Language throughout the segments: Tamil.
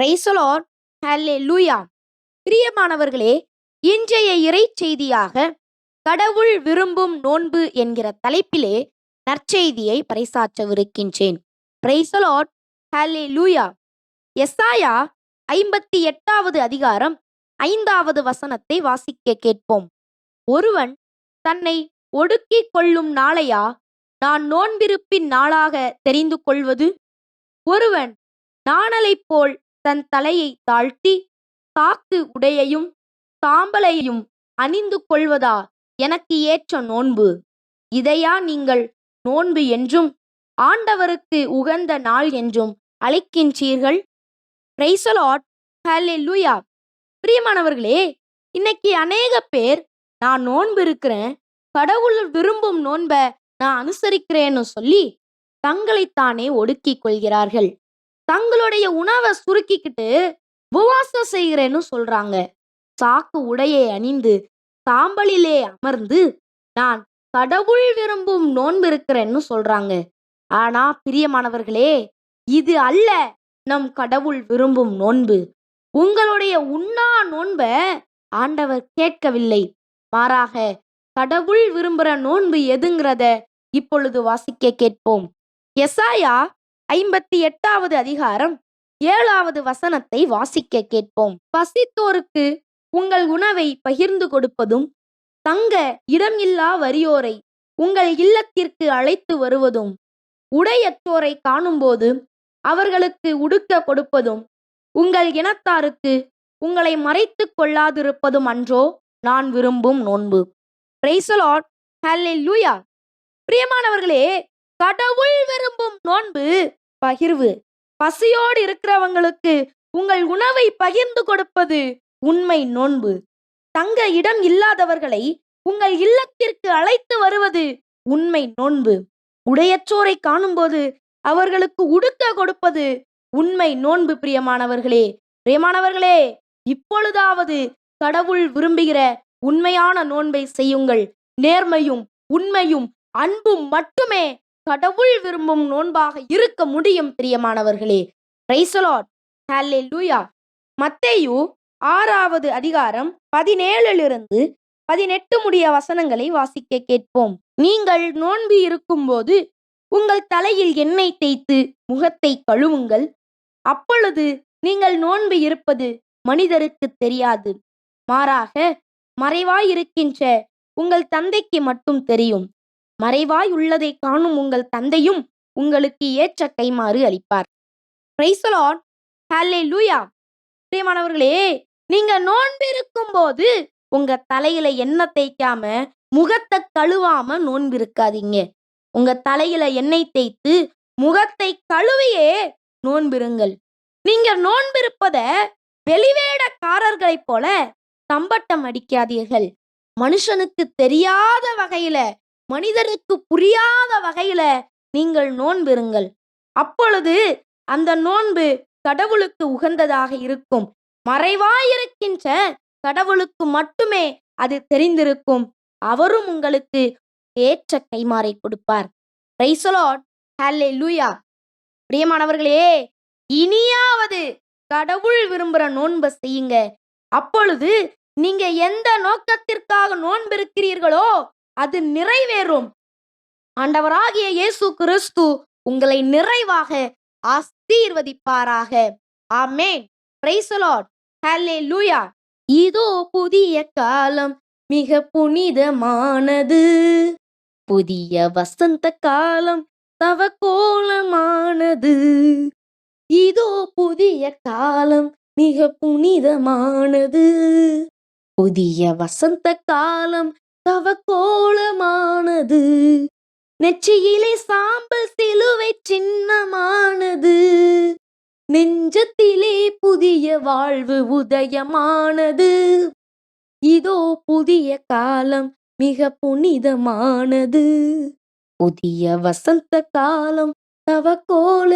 பிரைசலோர் ஹல்லே லூயா பிரியமானவர்களே இன்றைய இறை செய்தியாக கடவுள் விரும்பும் நோன்பு என்கிற தலைப்பிலே நற்செய்தியை பறைசாற்றவிருக்கின்றேன். பிரைசலோட் ஹலே லூயா எஸ்ஆயா ஐம்பத்தி எட்டாவது அதிகாரம் ஐந்தாவது வசனத்தை வாசிக்க கேட்போம். ஒருவன் தன்னை ஒடுக்கிக் கொள்ளும் நாளையா? நான் நோன்பிருப்பின் நாளாக தெரிந்து கொள்வது? ஒருவன் நாணலைப் போல் தன் தலையை தாழ்த்தி காக்கு உடையையும் தாம்பலையும் அணிந்து கொள்வதா எனக்கு ஏற்ற நோன்பு? இதையா நீங்கள் நோன்பு என்றும் ஆண்டவருக்கு உகந்த நாள் என்றும் அழைக்கின்றீர்கள்? பிரைசலாட் லூயா பிரியமானவர்களே இன்னைக்கு அநேக பேர் நான் நோன்பு இருக்கிறேன் கடவுள் விரும்பும் நோன்ப நான் அனுசரிக்கிறேன்னு சொல்லி தங்களைத்தானே ஒடுக்கிக் கொள்கிறார்கள். தங்களுடைய உணவை சுருக்கிக்கிட்டு உபவாசம் செய்கிறேன்னு சொல்றாங்க. சாக்கு உடையை அணிந்து சாம்பலிலே அமர்ந்து நான் கடவுள் விரும்பும் நோன்பு இருக்கிறேன்னு சொல்றாங்க. ஆனா பிரியமானவர்களே இது அல்ல நம் கடவுள் விரும்பும் நோன்பு. உங்களுடைய உண்ணா நோன்ப ஆண்டவர் கேட்கவில்லை. மாறாக கடவுள் விரும்புற நோன்பு எதுங்கிறத இப்பொழுது வாசிக்க கேட்போம். எசாயா ஐம்பத்தி எட்டாவது அதிகாரம் ஏழாவது வசனத்தை வாசிக்க கேட்போம். பசித்தோருக்கு உங்கள் உணவை பகிர்ந்து கொடுப்பதும் தங்க இடம் இல்லா வறியோரை உங்கள் இல்லத்திற்கு அழைத்து வருவதும் உடையற்றோரை காணும்போது அவர்களுக்கு உடுக்க கொடுப்பதும் உங்கள் இனத்தாருக்கு உங்களை மறைத்துக் கொள்ளாதிருப்பதும் அன்றோ நான் விரும்பும் நோன்பு. பிரியமானவர்களே கடவுள் விரும்பும் நோன்பு பகிர்வு. பசியோடு இருக்கிறவங்களுக்கு உங்கள் உணவை பகிர்ந்து கொடுப்பது உண்மை நோன்பு. தங்க இடம் இல்லாதவர்களை உங்கள் இல்லத்திற்கு அழைத்து வருவது உண்மை நோன்பு. உடையச்சோரை காணும்போது அவர்களுக்கு உடுக்க கொடுப்பது உண்மை நோன்பு பிரியமானவர்களே. பிரியமானவர்களே இப்பொழுதாவது கடவுள் விரும்புகிற உண்மையான நோன்பை செய்யுங்கள். நேர்மையும் உண்மையும் அன்பும் மட்டுமே கடவுள் விரும்பும் நோன்பாக இருக்க முடியும் பிரியமானவர்களே. ஹல்லே லூயா மத்தேயு ஆறாவது அதிகாரம் பதினேழிலிருந்து பதினெட்டு முடிய வசனங்களை வாசிக்க கேட்போம். நீங்கள் நோன்பு இருக்கும்போது உங்கள் தலையில் எண்ணெய் தேய்த்து முகத்தை கழுவுங்கள். அப்பொழுது நீங்கள் நோன்பு இருப்பது மனிதருக்கு தெரியாது. மாறாக மறைவாயிருக்கின்ற உங்கள் தந்தைக்கு மட்டும் தெரியும். மறைவாய் உள்ளதை காணும் உங்கள் தந்தையும் உங்களுக்கு ஏற்ற கைமாறு அளிப்பார். பிரைசலான் ஹல்லே லூயா பிரியமானவர்களே நீங்க நோன்பு இருக்கும்போது உங்க தலையில எண்ணெய் தேய்க்காம முகத்தை கழுவாம நோன்பு இருக்காதீங்க உங்க தலையில எண்ணெய் தேய்த்து முகத்தை கழுவியே நோன்பிருங்கள். நீங்க நோன்பிருப்பத வெளிவேடக்காரர்களைப் போல தம்பட்டம் அடிக்காதீர்கள். மனுஷனுக்கு தெரியாத வகையில மனிதனுக்கு புரியாத வகையில நீங்கள் நோன்பிருங்கள். அப்பொழுது அந்த நோன்பு கடவுளுக்கு உகந்ததாக இருக்கும். மறைவாயிருக்கின்ற கடவுளுக்கு மட்டுமே அது தெரிந்திருக்கும். அவரும் உங்களுக்கு ஏற்ற கைமாறை கொடுப்பார். பிரைசலாட் ஹல்லே லூயா பிரியமானவர்களே இனியாவது கடவுள் விரும்புற நோன்பை செய்யுங்க. அப்பொழுது நீங்க எந்த நோக்கத்திற்காக நோன்பிருக்கிறீர்களோ அது நிறைவேறும். ஆண்டவராகிய இயேசு கிறிஸ்து உங்களை நிறைவாக ஆசீர்வதிப்பாராக. ஆமேன். லூயா இதோ புதிய காலம் மிக புனிதமானது. புதிய வசந்த காலம் தவ கோலமானது இதோ புதிய காலம் மிக புனிதமானது. புதிய வசந்த காலம் தவ நெற்றியிலே சாம்பல் சிலுவை சின்னமானது. நெஞ்சத்திலே புதிய வாழ்வு உதயமானது. இதோ புதிய காலம் மிக புனிதமானது. புதிய வசந்த காலம் தவக்கோலமானது.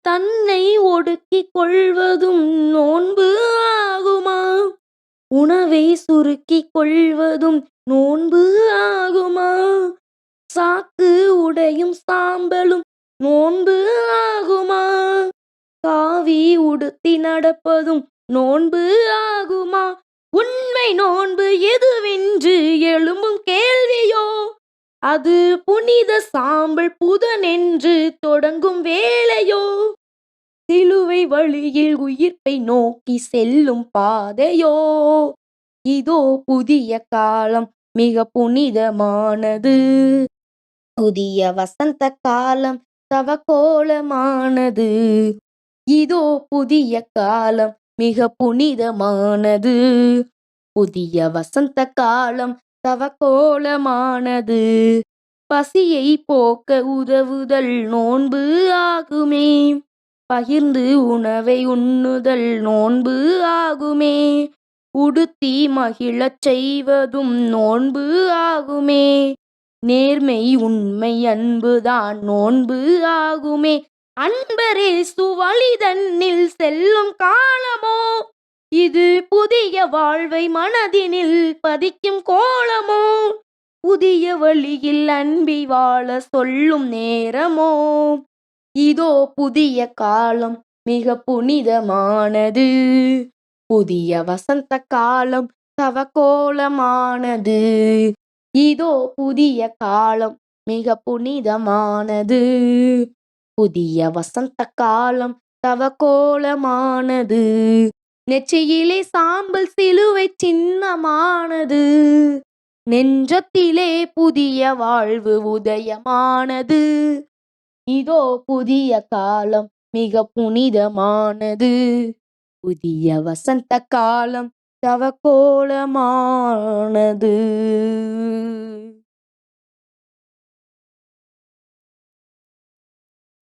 தன்னை ஒடுக்கிக் கொள்வதும் நோன்பு ஆகுமா உணவை சுருக்கிக் கொள்வதும் நோன்பு ஆகுமா? சாக்கு உடையும் சாம்பலும் நோன்பு ஆகுமா? காவி உடுத்தி நடப்பதும் நோன்பு ஆகுமா? உண்மை நோன்பு எதுவென்று எழும்பும் கேள்வியோ? அது புனித சாம்பல் புதனென்று தொடங்கும் வேலையோ சிலுவை வழியில் உயிர்ப்பை நோக்கி செல்லும் பாதையோ? இதோ புதிய காலம் மிக புனிதமானது. புதிய வசந்த காலம் தவக்கோலமானது. இதோ புதிய காலம் மிக புனிதமானது. புதிய வசந்த காலம் தவக்கோலமானது. பசியை போக்க உதவுதல் நோன்பு ஆகுமே. பகிர்ந்து உணவை உண்ணுதல் நோன்பு ஆகுமே. உடுத்தி மகிழச் செய்வதும் நோன்பு ஆகுமே. நேர்மை உண்மை அன்புதான் நோன்பு ஆகுமே. அன்பரே சுவழிதன்னில் செல்லும் காலமோ? இது புதிய வாழ்வை மனதினில் பதிக்கும் கோலமோ? புதிய வழியில் அன்பி வாழ சொல்லும் நேரமோ? இதோ புதிய காலம் மிக புனிதமானது. புதிய வசந்த காலம் தவக்கோலமானது. இதோ புதிய காலம் மிக புனிதமானது. புதிய வசந்த காலம் தவக்கோலமானது. நெற்றியிலே சாம்பல் சிலுவை சின்னமானது. நெஞ்சத்திலே புதிய வாழ்வு உதயமானது. இதோ புதிய காலம் மிக புனிதமானது. புதிய வசந்த காலம் தவக்கோலமானது.